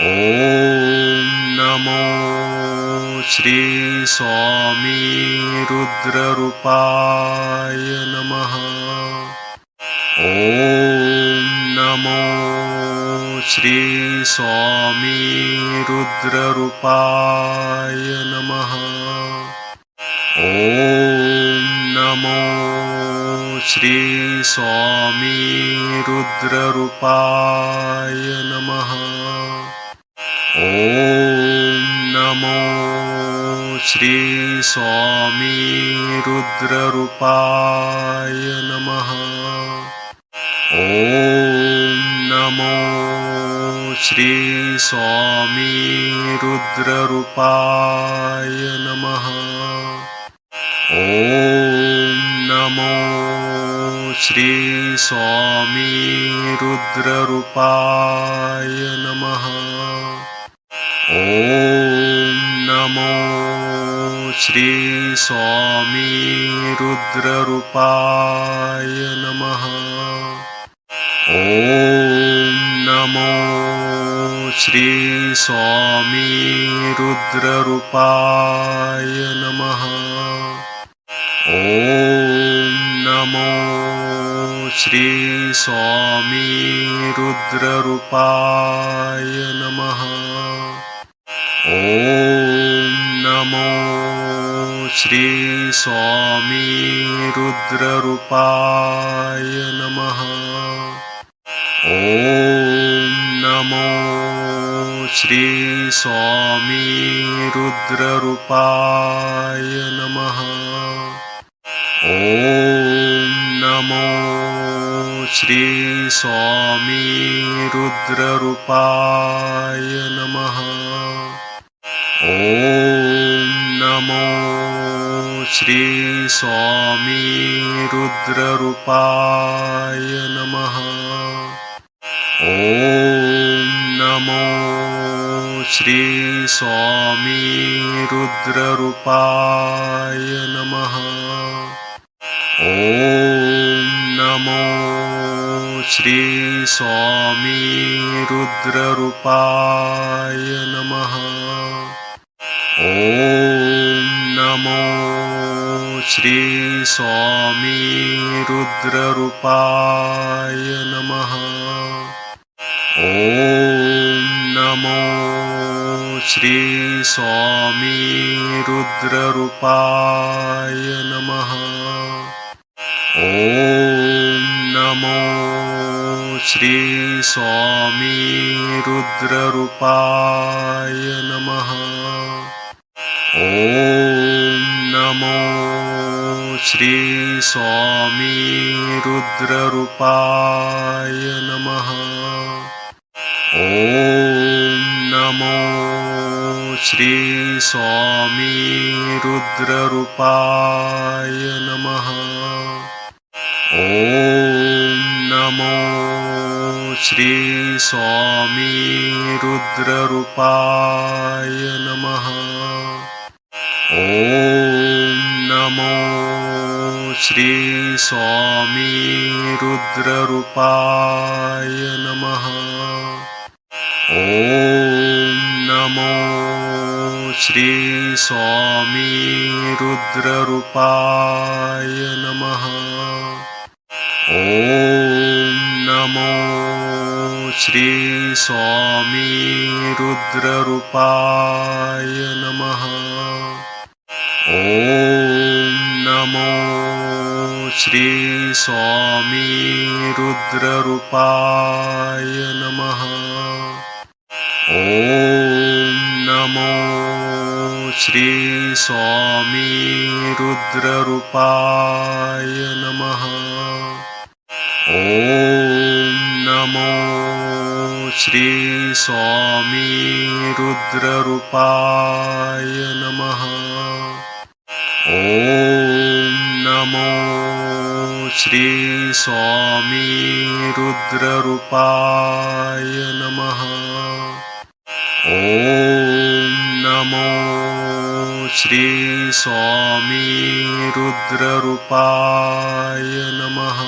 ॐ नमो श्रीस्वामी रुद्ररूपाय नमः। ॐ नमो श्रीस्वामी रुद्ररूपाय नमः। ॐ नमो श्रीस्वामी रुद्ररूपाय नमः ॐ नमो श्रीस्वामी रुद्ररूपाय नमः। ॐ नमो श्रीस्वामी रुद्ररूपाय नमः। ॐ नमो श्रीस्वामी रुद्ररूपाय नमः ॐ नमो श्रीस्वामी रुद्ररूपाय नमः। ॐ नमो श्रीस्वामी रुद्ररूपाय नमः। ॐ नमो श्रीस्वामी रुद्ररूपाय नमः ॐ नमो श्रीस्वामी रुद्ररूपाय नमः। ॐ नमो श्रीस्वामी रुद्ररूपाय नमः। ॐ नमो श्रीस्वामी रुद्ररूपाय श्रीस्वामी रुद्ररूपाय नमः। ॐ नमो श्रीस्वामी रुद्ररूपाय नमः। ॐ नमो श्रीस्वामी रुद्ररूपाय नमः। ॐ नमो श्रीस्वामी रुद्ररूपाय नमः। ॐ नमो श्रीस्वामी रुद्ररूपाय नमः। ॐ नमो श्रीस्वामी रुद्ररूपाय नमः। ॐ नमो श्रीस्वामी रुद्ररूपाय नमः। ॐ नमो श्रीस्वामी रुद्ररूपाय नमः। ॐ नमो श्रीस्वामी रुद्ररूपाय नमः। ॐ श्रीस्वामी रुद्ररूपाय नमः। ॐ नमो श्रीस्वामी रुद्ररूपाय नमः। ॐ नमो श्रीस्वामी रुद्ररूपाय नमः। ॐ नमो श्रीस्वामी रुद्ररूपाय नमः। ॐ नमो श्रीस्वामी रुद्ररूपाय नमः। ॐ नमो श्रीस्वामी रुद्ररूपाय नमः। ॐ नमो श्रीस्वामी रुद्ररूपाय नमः। ॐ नमो श्रीस्वामी रुद्ररूपाय नमः